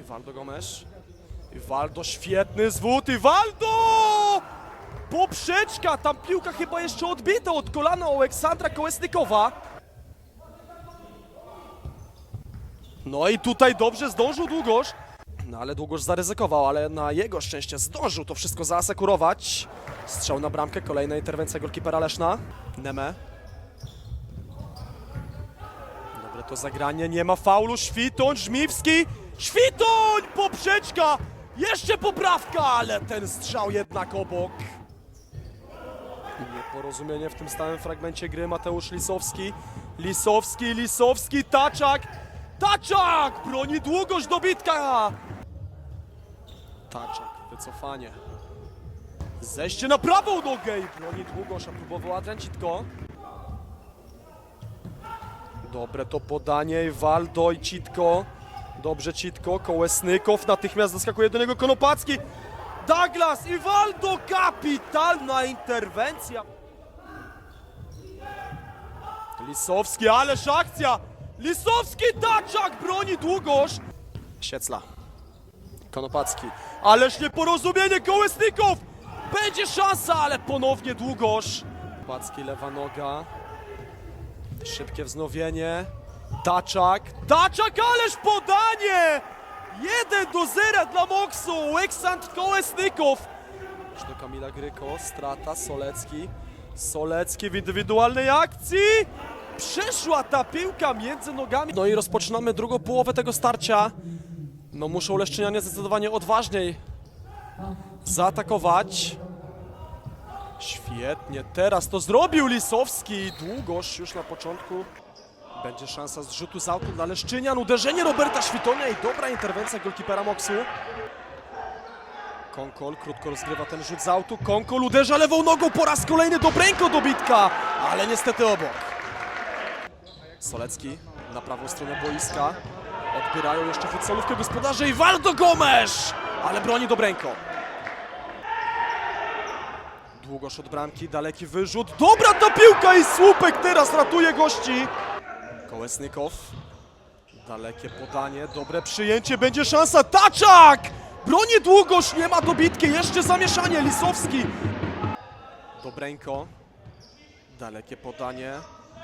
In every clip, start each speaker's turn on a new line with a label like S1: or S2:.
S1: Iwaldo Gomes. Iwaldo, świetny zwód, Iwaldo! Poprzeczka, tam piłka chyba jeszcze odbita od kolana Aleksandra Kołesnikowa. No i tutaj dobrze zdążył Długosz. No ale Długosz zaryzykował, ale na jego szczęście zdążył to wszystko zaasekurować. Strzał na bramkę, kolejna interwencja golkipera Leszna. Neme. Dobre to zagranie, nie ma faulu, Świtoń, Żmiwski. Świtoń, poprzeczka! Jeszcze poprawka, ale ten strzał jednak obok. Nieporozumienie w tym stałym fragmencie gry Mateusz Lisowski. Lisowski, Lisowski, Taczak! Taczak! Broni długość dobitka! Taczak, wycofanie. Zejście na prawą nogę i broni długość, a próbował Adrian Citko. Dobre to podanie, Waldo i Citko. Dobrze Citko, Kołesnykow, natychmiast zaskakuje do niego Konopacki. Douglas i Waldo, kapitalna interwencja. Lisowski, ależ akcja! Lisowski, Taczak, broni długoż. Siecla. Konopacki. Ależ nieporozumienie, Kołesnykow! Będzie szansa, ale ponownie długoż. Konopacki, lewa noga. Szybkie wznowienie. Daczak. Daczak, ależ podanie! 1 do 0 dla Moksu. Aleksandr Kołesnykow. Już do Kamila Gryko. Strata. Solecki. Solecki w indywidualnej akcji. Przeszła ta piłka między nogami. No i rozpoczynamy drugą połowę tego starcia. No muszą Leszczynianie zdecydowanie odważniej zaatakować. Świetnie, teraz to zrobił Lisowski. Długoż już na początku. Będzie szansa z rzutu z autu dla Leszczynian. Uderzenie Roberta Świtonia i dobra interwencja golkipera Moksu. Konkol krótko rozgrywa ten rzut z autu. Konkol uderza lewą nogą po raz kolejny do Bręko dobitka, ale niestety obok. Solecki na prawą stronę boiska. Odbierają jeszcze futsolówkę gospodarze i Waldo Gomesz! Ale broni Dobręko. Długoż od bramki, daleki wyrzut. Dobra ta piłka i słupek teraz ratuje gości. Kołesnykow. Dalekie podanie, dobre przyjęcie, będzie szansa. Taczak! Broni Długosz, nie ma dobitki, jeszcze zamieszanie. Lisowski. Dobręko. Dalekie podanie,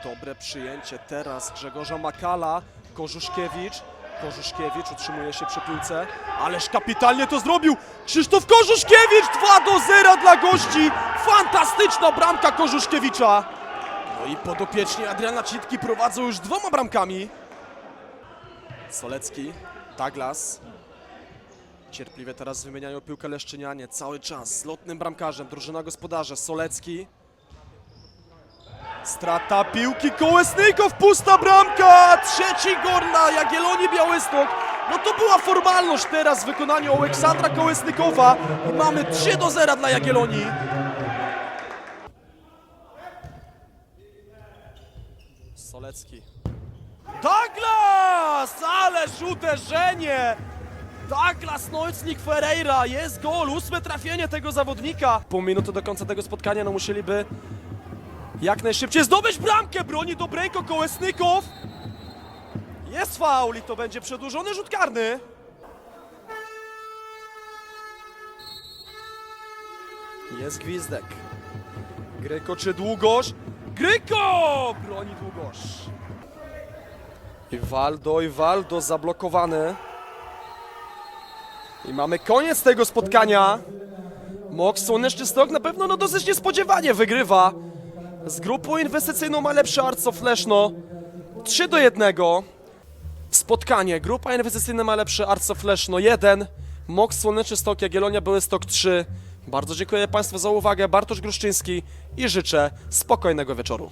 S1: dobre przyjęcie. Teraz Grzegorza Makala, Korzuszkiewicz. Korzuszkiewicz utrzymuje się przy piłce, ależ kapitalnie to zrobił! Krzysztof Korzuszkiewicz 2 do 0 dla gości! Fantastyczna bramka Korzuszkiewicza! No i podopieczni Adriana Citki prowadzą już dwoma bramkami. Solecki, Douglas. Cierpliwie teraz wymieniają piłkę Leszczynianie cały czas z lotnym bramkarzem, drużyna gospodarze Solecki. Strata piłki, Kołesnykow, pusta bramka! Trzeci gol na Jagiellonii Białystok. No to była formalność teraz w wykonaniu Aleksandra Kołesnykowa i mamy 3 do 0 dla Jagiellonii. Solecki. Douglas! Ależ uderzenie! Douglas Nolcnik Ferreira, jest gol, ósme trafienie tego zawodnika. Pół minuty do końca tego spotkania, no musieliby jak najszybciej zdobyć bramkę, broni Dobrejko Kołesnykow. Jest faul i to będzie przedłużony rzut karny. Jest gwizdek. Gryko czy Długosz? Gryko! Broni Długosz. I Waldo, i Waldo zablokowany. I mamy koniec tego spotkania. Mok Słoneczny Stok na pewno no dosyć niespodziewanie wygrywa. Z grupą inwestycyjną ma lepszy Arcof Leszno. 3 do 1. Spotkanie. Grupa inwestycyjna ma lepszy Arcof Leszno 1. Mok Słoneczny Stok Jagiellonia Stok 3. Bardzo dziękuję Państwu za uwagę. Bartosz Gruszczyński i życzę spokojnego wieczoru.